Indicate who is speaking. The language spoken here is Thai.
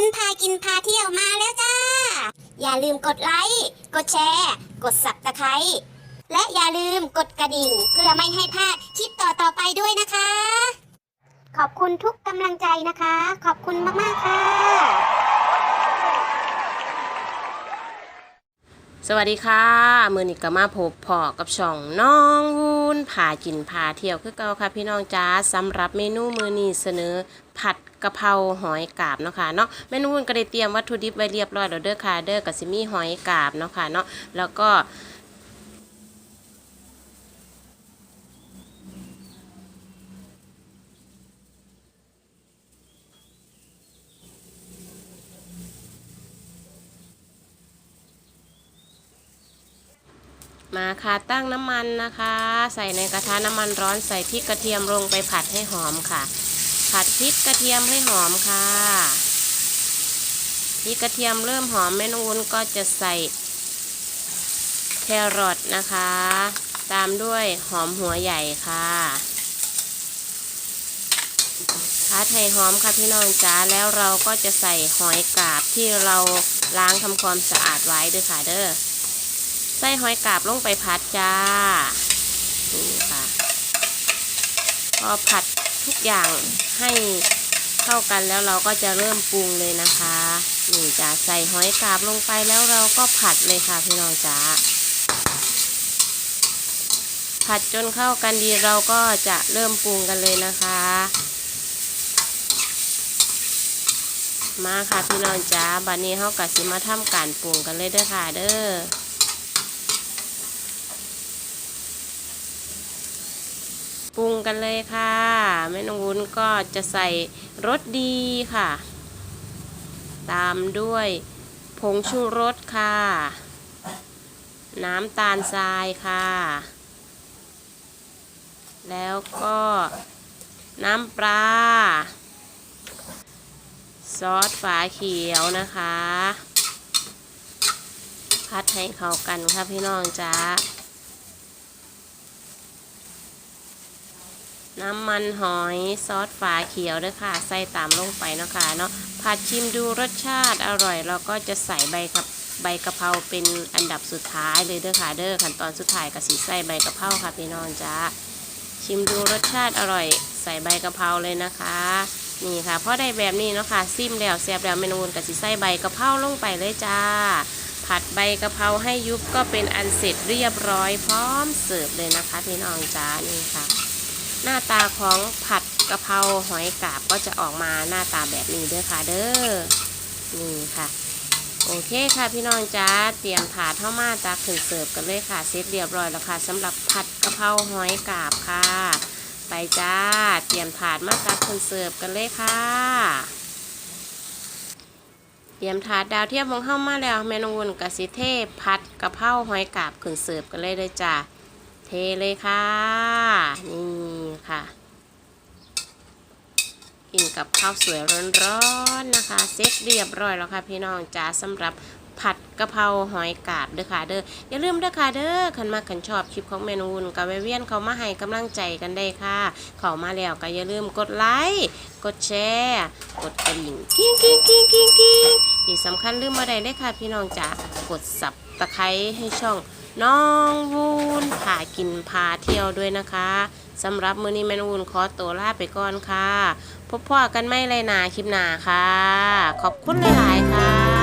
Speaker 1: นพากินพาเที่ยวมาแล้วจ้า อย่าลืมกดไลค์กดแชร์ กดสับตะไคร้และอย่าลืมกดกระดิ่งเพื่อไม่ให้พลาดคลิปต่อๆไปด้วยนะคะ ขอบคุณทุกกำลังใจนะคะ ขอบคุณมาก ๆ ค่ะ
Speaker 2: สวัสดีค่ะ มือนี้ก็มาพบพอกับช่องน้องวูนพากินพาเที่ยวคือเก่าค่ะพี่น้องจ้าสำหรับเมนูมือนี้เสนอผัด กะเพราหอยกาบเนาะค่ะเนาะเมนูวูนก็ได้เตรียมวัตถุดิบไว้เรียบร้อยแล้วเด้อค่ะเด้อกับซิมีหอยกาบเนาะค่ะเนาะแล้วก็มาค่ะตั้งน้ำมันนะคะ ใส่ในกระทะน้ำมันร้อนใส่พริกกระเทียมลงไปผัดให้หอมค่ะ ผัดพริกกระเทียมให้หอมค่ะพริกกระเทียมเริ่มหอมแม่นองวุ้นก็จะใส่แครอทนะคะ ตามด้วยหอมหัวใหญ่ค่ะผัดให้หอมค่ะพี่น้องจ้าแล้วเราก็จะใส่หอยกาบที่เราล้างทำความสะอาดไว้ด้วยค่ะเด้อใส่หอยกาบลงไปผัดจ้านี่ค่ะ พอผัด ทุกอย่างให้เข้ากันแล้วเราก็จะเริ่มปรุงเลยนะคะนี่จะใส่หอยกาบลงไปแล้วเราก็ผัดเลยค่ะพี่น้องจ๋าผัดจนเข้ากันดีเราก็จะเริ่มปรุงกันเลยนะคะ มาค่ะพี่น้องจ๋าบัดนี้เขากะสิมาทำการปรุงกันเลยเด้อค่ะเด้อ ปรุงกันเลยค่ะแม่นองวุ้นก็จะใส่รสดีค่ะ ตามด้วยผงชูรสค่ะ น้ำตาลทรายค่ะ แล้วก็น้ำปลาซอสฝาเขียวนะคะ พัดให้เข้ากันค่ะพี่น้องจ้า น้ำมันหอยซอสฝาเขียวด้วยค่ะ ใส่ตามลงไปเนาะคะเนาะผัดชิมดูรสชาติอร่อยเราก็จะใส่ใบกับใบกะเพราเป็นอันดับสุดท้ายเลยเด้อค่ะเด้อขั้นตอนสุดท้ายก็สีใส่ใบกะเพราค่ะพี่น้องจ้าชิมดูรสชาติอร่อย ใส่ใบกะเพราเลยนะคะ นี่ค่ะพอได้แบบนี้เนาะค่ะซิมแล้วแซ่บแล้วเมนูกับสีใส่ใบกะเพราลงไปเลยจ้า ผัดใบกะเพราให้ยุบก็เป็นอันเสร็จเรียบร้อยพร้อมเสิร์ฟเลยนะคะพี่น้องจ้านี่ค่ะ น้าตาของผัดกะเพราหอยกาบก็จะออกมาหน้าตาแบบนี้เด้อค่ะเด้อนี่ค่ะ โอเคค่ะพี่น้องจ้าเตรียมถาดเข้ามาตักขึ้นเสิร์ฟกันเลยค่ะเสร็จเรียบร้อยแล้วค่ะสำหรับผัดกะเพราหอยกาบค่ะ ไปจ้า เตรียมถาดมาตักขึ้นเสิร์ฟกันเลยค่ะเตรียมถาดดาวเทียมของเข้ามาแล้วเมนูนกสิเทพผัดกะเพราหอยกาบขึ้นเสิร์ฟกันเลยเลยจ้า เทเลยค่ะ นี่ค่ะ กินกับข้าวสวยร้อนๆนะคะ เสร็จเรียบร้อยแล้วค่ะพี่น้องจ้าสำหรับผัดกะเพราหอยกาบเด้อค่ะเด้ออย่าลืมเด้อค่ะเด้อคันมาขันชอบคลิปของเมนูนกับเวียนเขามาให้กำลังใจกันได้ค่ะ เขามาแล้วก็อย่าลืมกดไลค์กดแชร์กดกระดิ่งกิ้งกิ้งกิ้งกิ้งกิ้งที่สำคัญลืมมาได้เลยค่ะพี่น้องจ้ากดสับตะไคร้ให้ช่อง น้องวูนพากินพาเที่ยวด้วยนะคะสำหรับมื้อนี้แม่นวูนขอตัวลาไปก่อนค่ะ พบพ่อกันไม่ไรนาคลิปหนาค่ะ ขอบคุณหลาย ๆ ค่ะ